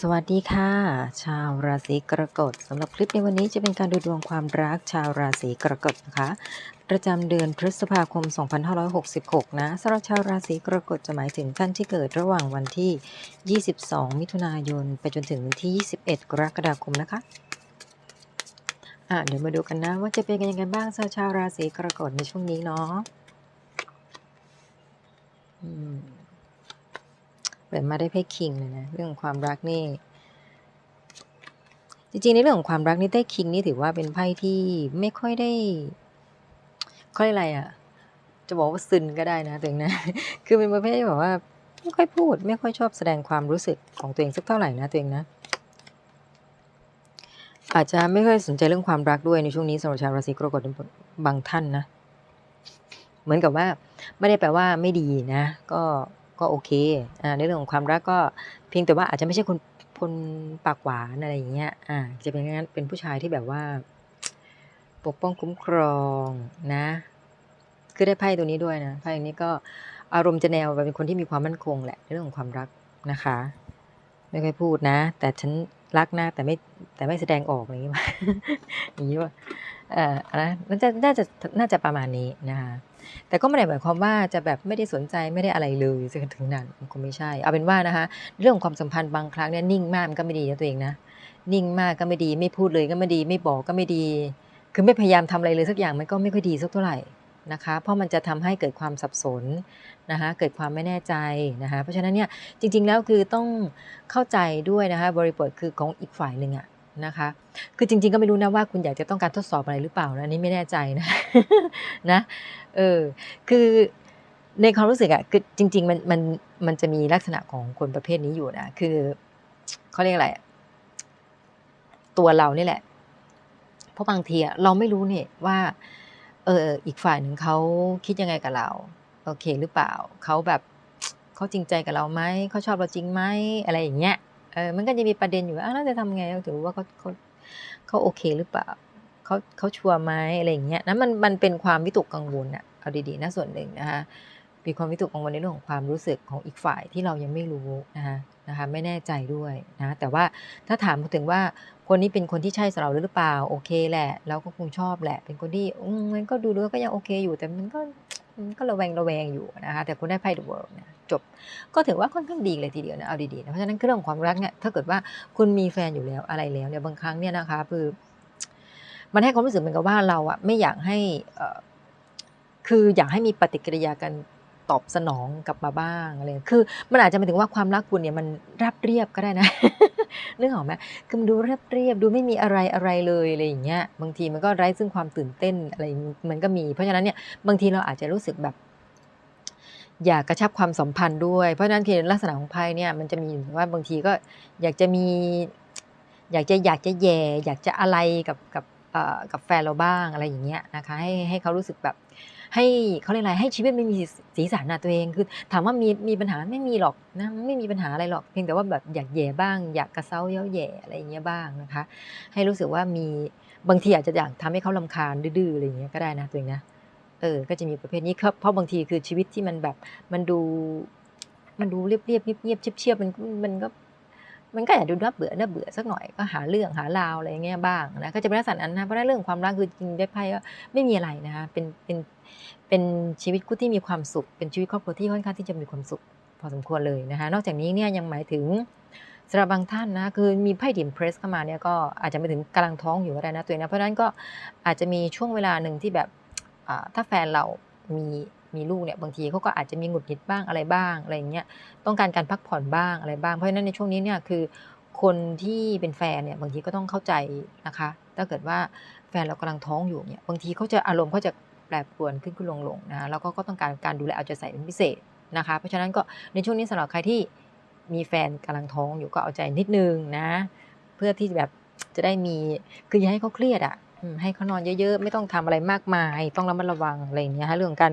สวัสดีค่ะ ชาวราศีกรกฎสำหรับคลิปในวันนี้จะเป็นการดูดวงความรักชาวราศีกรกฎนะคะ ประจำเดือนพฤษภาคม 2566 นะสำหรับชาวราศีกรกฎจะหมายถึงท่านที่เกิดระหว่างวันที่ 22 มิถุนายน ไปจนถึงวันที่ 21 กรกฎาคมนะคะอะเดี๋ยวมาดูกันนะว่าจะเป็นยังไงบ้างสำหรับชาวราศีกรกฎในช่วงนี้เนาะอืม เปิดมาได้ไพ่คิงเลยนะเรื่องของความรักนี่ จริงๆในเรื่องของความรักนี่ได้คิงนี่ถือว่าเป็นไพ่ที่ไม่ค่อยได้ค่อยอะไรอะ จะบอกว่าซึนก็ได้นะตัวเองนะ คือเป็นประเภทที่แบบว่าไม่ค่อยพูด ไม่ค่อยชอบแสดงความรู้สึกของตัวเองสักเท่าไหร่นะตัวเองนะอาจจะไม่ค่อยสนใจเรื่องความรักด้วยในช่วงนี้สำหรับชาวราศีกรกฎบางท่านนะ เหมือนกับว่าไม่ได้แปลว่าไม่ดีนะ ก็ ก็โอเคอ่าในเรื่องของความรักก็เพียงแต่ว่าอาจจะไม่ใช่คนคนปากหวานอะไรอย่างเงี้ยอ่าจะเป็นงั้นเป็นผู้ชายที่แบบว่า ปกป้องคุ้มครองนะ คือได้ไพ่ตัวนี้ด้วยนะไพ่นี้ก็อารมณ์จะแนวเป็นคนที่มีความมั่นคงแหละในเรื่องของความรักนะคะ ไม่เคยพูดนะ แต่ฉันรักนะแต่ไม่แต่ไม่แสดงออกอย่างนี้ว่าอย่างนี้ว่าเอ่อนะน่าจะน่าจะน่าจะประมาณนี้นะคะ แต่ก็ไม่ได้หมายความว่าจะแบบไม่ได้สนใจไม่ได้อะไรเลยจนถึงนั้นคงไม่ใช่ เอาเป็นว่านะคะ เรื่องของความสัมพันธ์บางครั้งเนี่ยนิ่งมากมันก็ไม่ดีนะตัวเองนะ นิ่งมากก็ไม่ดี ไม่พูดเลยก็ไม่ดี ไม่บอกก็ไม่ดี คือไม่พยายามทำอะไรเลยสักอย่างมันก็ไม่ค่อยดีสักเท่าไหร่นะคะ เพราะมันจะทำให้เกิดความสับสนนะคะเกิดความไม่แน่ใจนะคะเพราะฉะนั้นเนี่ยจริง ๆ แล้วคือต้องเข้าใจด้วยนะคะบริบทคือของอีกฝ่ายหนึ่งอะ นะคะ คือจริง ๆ ก็ไม่รู้นะว่าคุณอยากจะต้องการทดสอบอะไรหรือเปล่านะนี้ไม่แน่ใจนะนะเออคือในความรู้สึกอะคือจริง ๆ มันมันมันจะมีลักษณะของคนประเภทนี้อยู่นะคือเขาเรียกอะไรตัวเรานี่แหละ เพราะบางทีอะเราไม่รู้เนี่ยว่า เอออีกฝ่ายหนึ่งเขาคิดยังไงกับเรา โอเคหรือเปล่าเขาแบบเขาจริงใจกับเราไหมเขาชอบเราจริงไหมอะไรอย่างเงี้ย เออมันก็จะมีประเด็นอยู่ว่าอ้าจะทำไงถือว่าเขาเขาเขาโอเคหรือเปล่าเขาเขาชัวร์ไหมอะไรอย่างเงี้ยนั้นมันมันเป็นความวิตกกังวลอะเอาดีๆนะส่วนหนึ่งนะคะมีความวิตกกังวลในเรื่องของความรู้สึกของอีกฝ่ายที่เรายังไม่รู้นะคะนะคะไม่แน่ใจด้วยนะแต่ว่าถ้าถามถึงว่าคนนี้เป็นคนที่ใช่สำหรับเราหรือเปล่าโอเคแหละเราก็คงชอบแหละ เป็นคนที่อืมมันก็ดูดูก็ยังโอเคอยู่ แต่มันก็ ก็ระแวงระแวงอยู่นะคะแต่คุณได้ไพ่ The World เนี่ยจบก็ถือว่าค่อนข้างดีเลยทีเดียวนะเอาดีๆนะเพราะฉะนั้นเรื่องของความรักเนี่ยถ้าเกิดว่าคุณมีแฟนอยู่แล้วอะไรแล้วเนี่ยบางครั้งเนี่ยนะคะคือมันให้ความรู้สึกเหมือนกับว่าเราอะไม่อยากให้คืออยากให้มีปฏิกิริยากันตอบสนองกลับมาบ้างอะไรคือ มันอาจจะหมายถึงว่าความรักคุณเนี่ยมันราบเรียบก็ได้นะ นึกออกไหมคือมันดูเรียบเรียบดูไม่มีอะไรอะไรเลยอะไรอย่างเงี้ยบางทีมันก็ไร้ซึ่งความตื่นเต้นอะไรมันก็มี เพราะฉะนั้นเนี่ยบางทีเราอาจจะรู้สึกแบบอยากกระชับความสัมพันธ์ด้วย เพราะฉะนั้นคือลักษณะของไพ่เนี่ยมันจะมีว่าบางทีก็อยากจะมี อยากจะอยากจะแย่ อยากจะอะไรกับกับกับแฟนเราบ้างอะไรอย่างเงี้ยนะคะให้ให้เขารู้สึกแบบ ให้เขาเรียกอะไรให้ชีวิตไม่มีสีสันนะตัวเองคือถามว่ามีมีปัญหาไม่มีหรอกนะไม่มีปัญหาอะไรหรอกเพียงแต่ว่าแบบอยากแย่บ้าง อยากกระเซ้าเย้าแย่อะไรอย่างเงี้ยบ้างนะคะ ให้รู้สึกว่ามีบางทีอาจจะอยากทำให้เขาลำคาญดื้ออะไรอย่างเงี้ยก็ได้นะตัวเองนะเออก็จะมีประเภทนี้ครับเพราะบางทีคือชีวิตที่มันแบบมันดูมันดูเรียบเรียบเงียบเงียบเชียบๆมันมันก็ มันก็อาจจะดูน่าเบื่อน่าเบื่อสักหน่อยก็หาเรื่องหาราวอะไรอย่างเงี้ยบ้างนะก็จะเป็นลักษณะนั้นนะเพราะเรื่องความรักคือจริงได้ไพ่ก็ไม่มีอะไรนะคะเป็นเป็นเป็นชีวิตคู่ที่มีความสุข เป็นชีวิตครอบครัวที่ค่อนข้างที่จะมีความสุขพอสมควรเลยนะคะนอกจากนี้เนี่ยยังหมายถึงสำหรับบางท่านนะคือมีไพ่ดิมเพรสเข้ามาเนี่ยก็อาจจะไปถึงกำลังท้องอยู่ก็ได้นะตัวเองนะเพราะนั้นก็อาจจะมีช่วงเวลาหนึ่งที่แบบถ้าแฟนเรามี มีลูกเนี่ยบางทีเขาก็อาจจะมีหงุดหงิดบ้างอะไรบ้างอะไรอย่างเงี้ยต้องการการพักผ่อนบ้างอะไรบ้างเพราะฉะนั้นในช่วงนี้เนี่ยคือ คนที่เป็นแฟนเนี่ยบางทีก็ต้องเข้าใจนะคะ ถ้าเกิดว่าแฟนเรากำลังท้องอยู่เนี่ยบางทีเขาจะอารมณ์เขาจะแปรปรวนขึ้นขึ้นลงลงนะแล้วก็ก็ต้องการการดูแลเอาใจใส่เป็นพิเศษนะคะ เพราะฉะนั้นก็ในช่วงนี้สำหรับใครที่มีแฟนกำลังท้องอยู่ก็เอาใจนิดนึงนะ เพื่อที่แบบจะได้มีคืออย่าให้เขาเครียดอะ ให้เขานอนเยอะๆ ไม่ต้องทำอะไรมากมาย ต้องระมัดระวังอะไรอย่างเงี้ยฮะเรื่องการ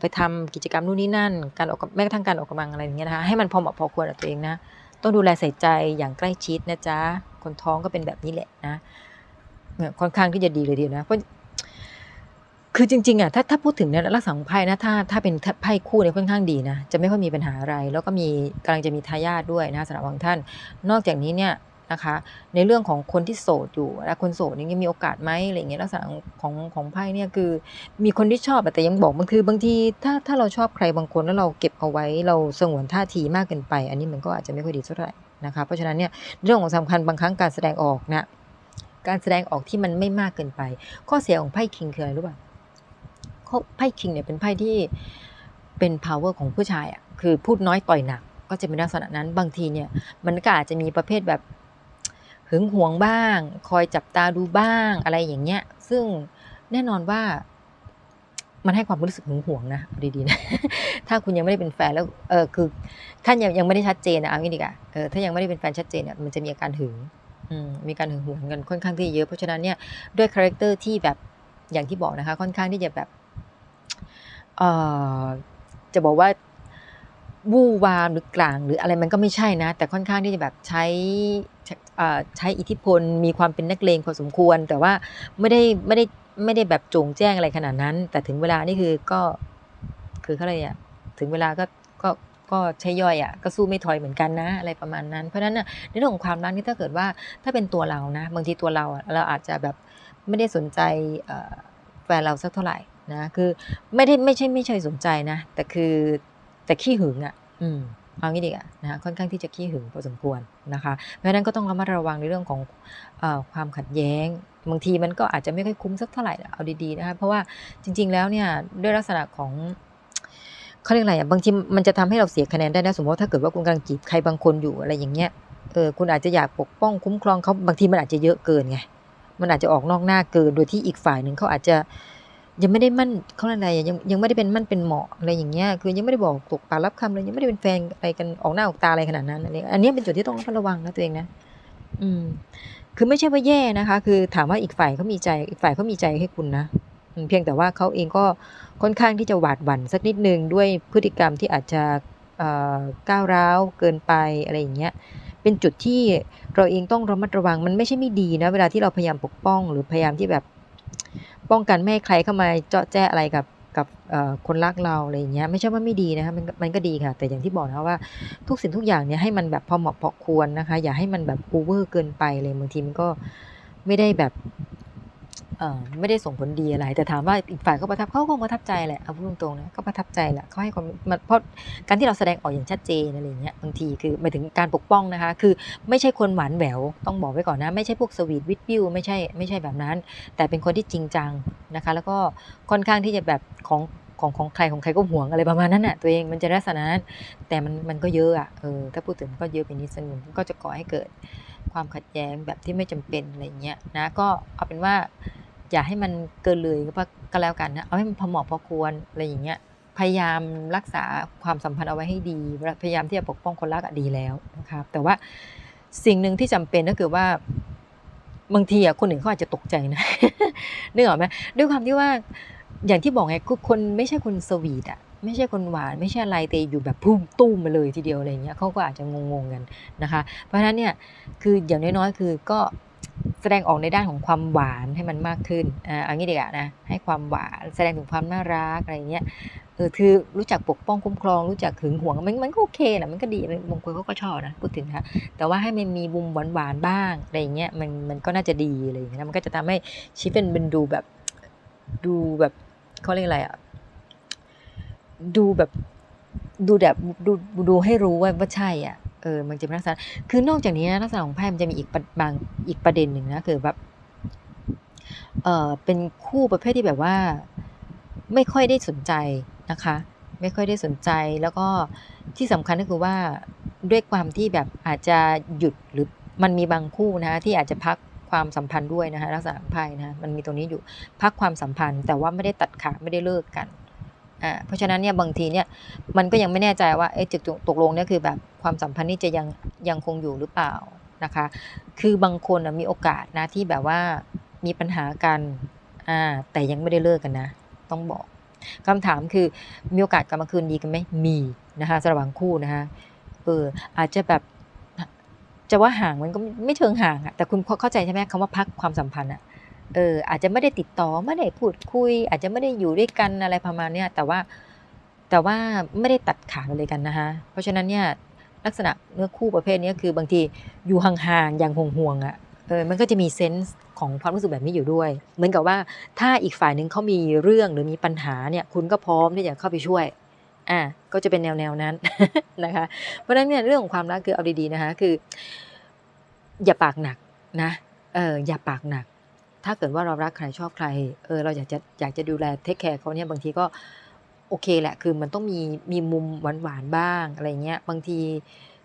ไปทำกิจกรรมนู่นนี่นั่น การออกแม้กระทั่งการออกกำลังอะไรอย่างเงี้ยนะคะให้มันพอเหมาะพอควรกับตัวเองนะต้องดูแลใส่ใจอย่างใกล้ชิดนะจ๊ะคนท้องก็เป็นแบบนี้แหละนะเนี่ยค่อนข้างที่จะดีเลยทีเดียวนะเพราะคือจริงๆอะถ้าถ้าพูดถึงเนี่ยลักษณะของไพ่นะถ้าถ้าเป็นไพ่คู่เนี่ยค่อนข้างดีนะจะไม่ค่อยมีปัญหาอะไร แล้วก็มีกำลังจะมีทายาทด้วยนะสำหรับบางท่าน นอกจากนี้เนี่ย นะคะ ในเรื่องของคนที่โสดอยู่และคนโสดนี่มีโอกาสไหมอะไรเงี้ยลักษณะของของไพ่เนี่ยคือมีคนที่ชอบแต่ยังบอกมันคือบางทีถ้าถ้าเราชอบใครบางคนแล้วเราเก็บเอาไว้เราสงวนท่าทีมากเกินไป อันนี้มันก็อาจจะไม่ค่อยดีเท่าไหร่นะคะเพราะฉะนั้นเนี่ยเรื่องของสำคัญบางครั้งการแสดงออกนะการแสดงออกที่มันไม่มากเกินไป ข้อเสียของไพ่คิงคืออะไรรู้ป่ะไพ่คิงเนี่ยเป็นไพ่ที่เป็น power ของผู้ชายอะคือพูดน้อยต่อยหนักก็จะเป็นลักษณะนั้นบางทีเนี่ยมันก็อาจจะมีประเภทแบบ หึงหวงบ้าง คอยจับตาดูบ้างอะไรอย่างเงี้ย ซึ่งแน่นอนว่ามันให้ความรู้สึกหึงหวงนะดีๆนะถ้าคุณยังไม่ได้เป็นแฟนแล้วเออคือท่านยังยังไม่ได้ชัดเจนนะเอางี้ดีกว่าเออถ้ายังไม่ได้เป็นแฟนชัดเจนเนี่ยมันจะมีอาการหึงมีการหึงหวงกันค่อนข้างที่เยอะเพราะฉะนั้นเนี่ยด้วยคาแรคเตอร์ที่แบบอย่างที่บอกนะคะค่อนข้างที่จะแบบเออจะบอกว่าวู่วามหรือกลางหรืออะไรมันก็ไม่ใช่นะ แต่ค่อนข้างที่จะแบบใช้ ใช้อิทธิพล มีความเป็นนักเลงพอสมควร แต่ว่าไม่ได้ไม่ได้ไม่ได้แบบจงแจ้งอะไรขนาดนั้น แต่ถึงเวลานี่คือก็คือเขาอะไรอะถึงเวลาก็ก็ก็ใช้ย่อยอะก็สู้ไม่ถอยเหมือนกันนะอะไรประมาณนั้น เพราะฉะนั้นในเรื่องของความรักนี่ถ้าเกิดว่าถ้าเป็นตัวเรานะบางทีตัวเราเราอาจจะแบบไม่ได้สนใจแฟนเราสักเท่าไหร่นะคือไม่ได้ไม่ใช่ไม่ใช่สนใจนะ แต่คือแต่ขี้หึงอะ อืม เอางี้ดีอะนะคะค่อนข้างที่จะขี้หึงพอสมควรนะคะเพราะฉะนั้นก็ต้องระมัดระวังในเรื่องของอความขัดแย้ง บางทีมันก็อาจจะไม่ค่อยคุ้มสักเท่าไหร่เอาดีๆนะคะเพราะว่าจริง ๆแล้วเนี่ยด้วยลักษณะของเขาเรียกอะไรอะบางทีมันจะทำให้เราเสียคะแนนได้นะสมมติว่าถ้าเกิดว่าคุณกำลังจีบใครบางคนอยู่อะไรอย่างเงี้ยเออคุณอาจจะอยากปกป้องคุ้มครองเขาบางทีมันอาจจะเยอะเกินไงมันอาจจะออกนอกหน้าเกินโดยที่อีกฝ่ายหนึ่งเขาอาจจะ ยังไม่ได้มั่นเขาอะไรยังยังไม่ได้เป็นมั่นเป็นเหมาะอะไรอย่างเงี้ยคือยังไม่ได้บอกตกปากรับคำเลยยังไม่ได้เป็นแฟนอะไรกันออกหน้าออกตาอะไรขนาดนั้นอะไรอันนี้เป็นจุดที่ต้องระวังนะตัวเองนะอืม คือไม่ใช่ว่าแย่นะคะ คือถามว่าอีกฝ่ายเขามีใจอีกฝ่ายเขามีใจให้คุณนะเพียงแต่ว่าเขาเองก็ค่อนข้างที่จะหวาดหวั่นสักนิดนึงด้วยพฤติกรรมที่อาจจะก้าวร้าวเกินไปอะไรอย่างเงี้ยเป็นจุดที่เราเองต้องระมัดระวังมันไม่ใช่ไม่ดีนะ เวลาที่เราพยายามปกป้อง หรือพยายามที่แบบ ป้องกันไม่ให้ใครเข้ามาเจาะแจ้อะไรกับกับคนรักเราอะไรอย่างเงี้ยไม่ใช่ว่าไม่ดีนะคะมันมันก็ดีค่ะ แต่อย่างที่บอกนะว่าทุกสิ่งทุกอย่างเนี่ยให้มันแบบพอเหมาะพอควรนะคะ อย่าให้มันแบบโอเวอร์เกินไปเลยบางทีมันก็ไม่ได้แบบ ไม่ได้ส่งผลดีอะไร แต่ถามว่าอีกฝ่ายเขาประทับเขาก็ประทับใจแหละเอาพูดตรงๆนะก็ประทับใจแหละเขาให้ความเพราะการที่เราแสดงออกอย่างชัดเจนอะไรเงี้ยบางทีคือหมายถึงการปกป้องนะคะ คือไม่ใช่คนหวานแหววต้องบอกไว้ก่อนนะ ไม่ใช่พวกสวีทวิทวิวไม่ใช่ไม่ใช่แบบนั้น แต่เป็นคนที่จริงจังนะคะ แล้วก็ค่อนข้างที่จะแบบของของของใครของใครก็ห่วงอะไรประมาณนั้นน่ะตัวเองมันจะลักษณะนั้นแต่มันมันก็เยอะอะเออถ้าพูดถึงก็เยอะไปนิดนึงก็จะก่อให้เกิดความขัดแย้งแบบที่ไม่จำเป็นอะไรเงี้ยนะก็เอาเป็นว่า อย่าให้มันเกินเลยก็แล้วกันนะเอาให้มันพอเหมาะพอควรอะไรอย่างเงี้ยพยายามรักษาความสัมพันธ์เอาไว้ให้ดี พยายามที่จะปกป้องคนรักดีแล้วนะครับ แต่ว่าสิ่งหนึ่งที่จำเป็นก็คือว่าบางทีอะคนอื่นเขาอาจจะตกใจนะนึกออกไหมด้วยความที่ว่าอย่างที่บอกไงคนไม่ใช่คนสวีทอะไม่ใช่คนหวานไม่ใช่อะไรแต่อยู่แบบพุ่งตุ้มมาเลยทีเดียวอะไรเงี้ยเขาก็อาจจะงงๆกันนะคะ เพราะฉะนั้นเนี่ยคืออย่างน้อยๆคือก็ แสดงออกในด้านของความหวานให้มันมากขึ้นอ่าเอางี้ดีกว่านะ ให้ความหวานแสดงถึงความน่ารักอะไรเงี้ย เออ คือรู้จักปกป้องคุ้มครอง รู้จักหึงหวง มันมันก็โอเคแหละมันก็ดีบางคนเขาก็ชอบนะ พูดถึงนะแต่ว่าให้มันมีบุมหวานหวานบ้างอะไรเงี้ย มันมันก็น่าจะดีอะไรอย่างเงี้ย มันก็จะทำให้ชีวิตเป็นดูแบบ ดูแบบเขาเรียกอะไรอะดูแบบ ดูแบบ ดูดูให้รู้ว่าว่าใช่อะ เออมันจะเป็นลักษณะคือนอกจากนี้นะลักษณะของไพ่มันจะมีอีกบางอีกประเด็นหนึ่งนะคือแบบเออเป็นคู่ประเภทที่แบบว่า ไม่ค่อยได้สนใจนะคะ ไม่ค่อยได้สนใจแล้วก็ที่สำคัญก็คือว่าด้วยความที่แบบอาจจะหยุดหรือมันมีบางคู่นะที่อาจจะพักความสัมพันธ์ด้วยนะคะลักษณะไพ่นะมันมีตรงนี้อยู่พักความสัมพันธ์ แต่ว่าไม่ได้ตัดขาดไม่ได้เลิกกัน อ่าเพราะฉะนั้นเนี่ยบางทีเนี่ยมันก็ยังไม่แน่ใจว่าเอ๊ะจุดตกลงเนี่ยคือแบบความสัมพันธ์นี่จะยังยังคงอยู่หรือเปล่านะคะ คือบางคนมีโอกาสนะที่แบบว่ามีปัญหากันอ่าแต่ยังไม่ได้เลิกกันนะ ต้องบอกคำถามคือมีโอกาสกลับมาคืนดีกันไหมมีนะคะสำหรับบางคู่นะคะเอออาจจะแบบจะว่าห่างมันก็ไม่เชิงห่างอะแต่คุณเข้าใจใช่ไหมคำว่าพักความสัมพันธ์อะ เอออาจจะไม่ได้ติดต่อไม่ได้พูดคุย อาจจะไม่ได้อยู่ด้วยกันอะไรประมาณเนี้ยแต่ว่าแต่ว่าไม่ได้ตัดขาดอะไรกันนะคะเพราะฉะนั้นเนี่ยลักษณะเนื้อคู่ประเภทนี้คือบางทีอยู่ห่างๆอย่างห่วงๆอะเออมันก็จะมีเซนส์ของความรู้สึกแบบนี้อยู่ด้วย เหมือนกับว่าถ้าอีกฝ่ายหนึ่งเขามีเรื่องหรือมีปัญหาเนี่ยคุณก็พร้อมที่จะเข้าไปช่วยอ่าก็จะเป็นแนวแนวๆนั้นนะคะ เพราะฉะนั้นเนี่ยเรื่องของความรักคือเอาดีๆนะคะคือ อย่าปากหนักนะเอออย่าปากหนัก ถ้าเกิดว่าเรารักใครชอบใคร เออเราอยากจะอยากจะดูแลเทคแคร์เขาเนี่ยบางทีก็โอเคแหละ คือมันต้องมีมีมุมหวานหวานๆบ้างอะไรเงี้ย บางที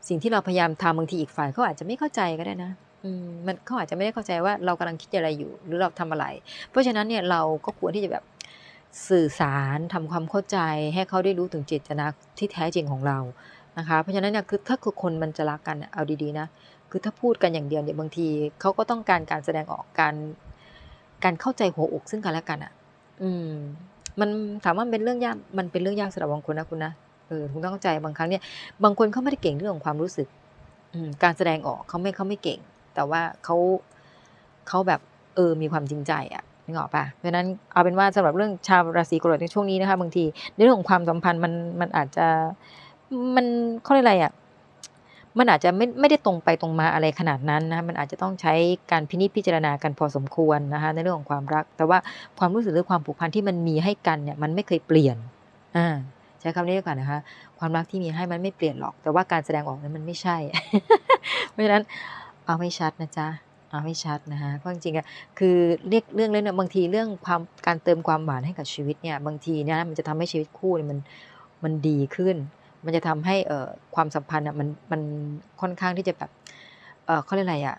สิ่งที่เราพยายามทำบางทีอีกฝ่ายเขาอาจจะไม่เข้าใจก็ได้นะมันเขาอาจจะไม่ได้เข้าใจว่าเรากำลังคิดอะไรอยู่หรือเราทำอะไร เพราะฉะนั้นเนี่ยเราก็ควรที่จะแบบสื่อสารทำความเข้าใจให้เขาได้รู้ถึงเจตนาที่แท้จริงของเรานะคะ เพราะฉะนั้นเนี่ยคือถ้าคือคนมันจะรักกันเอาดีๆนะ คือถ้าพูดกันอย่างเดียวเนี่ยบางทีเขาก็ต้องการการแสดงออกการ การเข้าใจหัวอกซึ่งกันและกันอะ อืม มันถามว่ามันเป็นเรื่องยากมันเป็นเรื่องยากสำหรับบางคนนะคุณนะเออคุณต้องเข้าใจบางครั้งเนี่ยบางคนเขาไม่ได้เก่งเรื่องของความรู้สึก อืมการแสดงออกเขาไม่เขาไม่เก่ง แต่ว่าเขาเขาแบบเออมีความจริงใจอะนึกออกปะเพราะฉะนั้นเอาเป็นว่าสำหรับเรื่องชาวราศีกรกฎในช่วงนี้นะคะบางทีในเรื่องของความสัมพันธ์มันมันอาจจะมันเขาเรียกอะไรอะ มันอาจจะไม่ไม่ได้ตรงไปตรงมาอะไรขนาดนั้นนะมันอาจจะต้องใช้การพินิจพิจารณากันพอสมควรนะคะในเรื่องของความรัก แต่ว่าความรู้สึกหรือความผูกพันที่มันมีให้กันเนี่ยมันไม่เคยเปลี่ยนอ่าใช้คำนี้ดีกว่านะคะ ความรักที่มีให้มันไม่เปลี่ยนหรอก แต่ว่าการแสดงออกนั้นมันไม่ใช่ เพราะฉะนั้นเอาให้ชัดนะจ๊ะเอาให้ชัดนะคะเพราะจริงๆอะคือเรียกเรื่องเล่นเนี่ยบางทีเรื่องความการเติมความหวานให้กับชีวิตเนี่ยบางทีเนี่ยมันจะทำให้ชีวิตคู่เนี่ยมันมันดีขึ้น มันจะทำให้เอความสัมพันธ์อะมันมันค่อนข้างที่จะแบบเออเขาเรียกอะไรอะ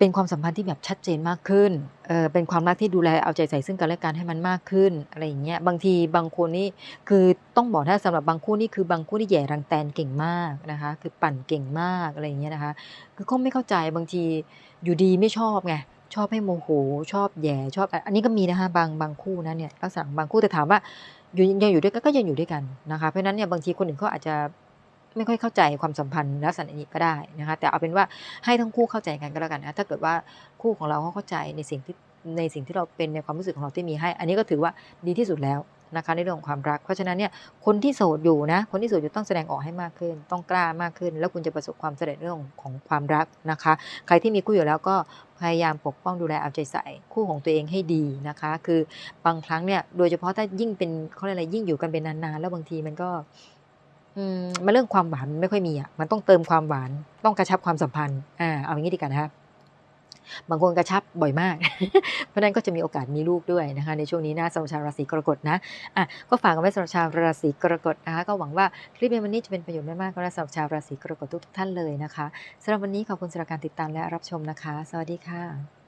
เป็นความสัมพันธ์ที่แบบชัดเจนมากขึ้นเออเป็นความรักที่ดูแลเอาใจใส่ซึ่งกันและกันให้มันมากขึ้นอะไรอย่างเงี้ย บางทีบางคนนี่คือต้องบอกถ้าสำหรับบางคู่นี่คือบางคู่ที่แย่รังแตนเก่งมากนะคะ คือปั่นเก่งมากอะไรอย่างเงี้ยนะคะ คือเขาไม่เข้าใจบางทีอยู่ดีไม่ชอบไงชอบให้โมโห ชอบแย่ชอบ อันนี้ก็มีนะคะบางบางคู่นะเนี่ยลักษณะบางคู่แต่ถามว่า อยู่ยังอยู่ด้วยกันก็ยังอยู่ด้วยกันนะคะเพราะนั้นเนี่ยบางทีคนอื่นเขาอาจจะไม่ค่อยเข้าใจความสัมพันธ์ลักษณะนี้ก็ได้นะคะ แต่เอาเป็นว่าให้ทั้งคู่เข้าใจกันก็แล้วกันนะถ้าเกิดว่าคู่ของเราเขาเข้าใจในสิ่งที่ในสิ่งที่เราเป็นในความรู้สึกของเราที่มีให้ อันนี้ก็ถือว่าดีที่สุดแล้วนะคะในเรื่องของความรัก เพราะฉะนั้นเนี่ยคนที่โสดอยู่นะคนที่โสดอยู่ต้องแสดงออกให้มากขึ้น ต้องกล้ามากขึ้น แล้วคุณจะประสบความสำเร็จเรื่องของความรักนะคะ ใครที่มีคู่อยู่แล้วก็ พยายามปกป้องดูแลเอาใจใส่คู่ของตัวเองให้ดีนะคะ คือบางครั้งเนี่ยโดยเฉพาะถ้ายิ่งเป็นเขาเรียกอะไรยิ่งอยู่กันเป็นนานๆแล้วบางทีมันก็มมันเรื่องความหวานไม่ค่อยมีอะมันต้องเติมความหวานต้องกระชับความสัมพันธ์อ่าเอาอย่างนี้ดีกันนะคะบ บางคนกระชับบ่อยมาก เพราะนั้นก็จะมีโอกาสมีลูกด้วยนะคะ ในช่วงนี้นะสำหรับชาวราศีกรกฎนะอะก็ฝากกันไว้สำหรับชาวราศีกรกฎนะคะก็หวังว่าคลิปในวันนี้จะเป็นประโยชน์มากๆก็สำหรับชาวราศีกรกฎทุกท่านเลยนะคะสำหรับวันนี้ขอบคุณสำหรับการติดตามและรับชมนะคะ สวัสดีค่ะ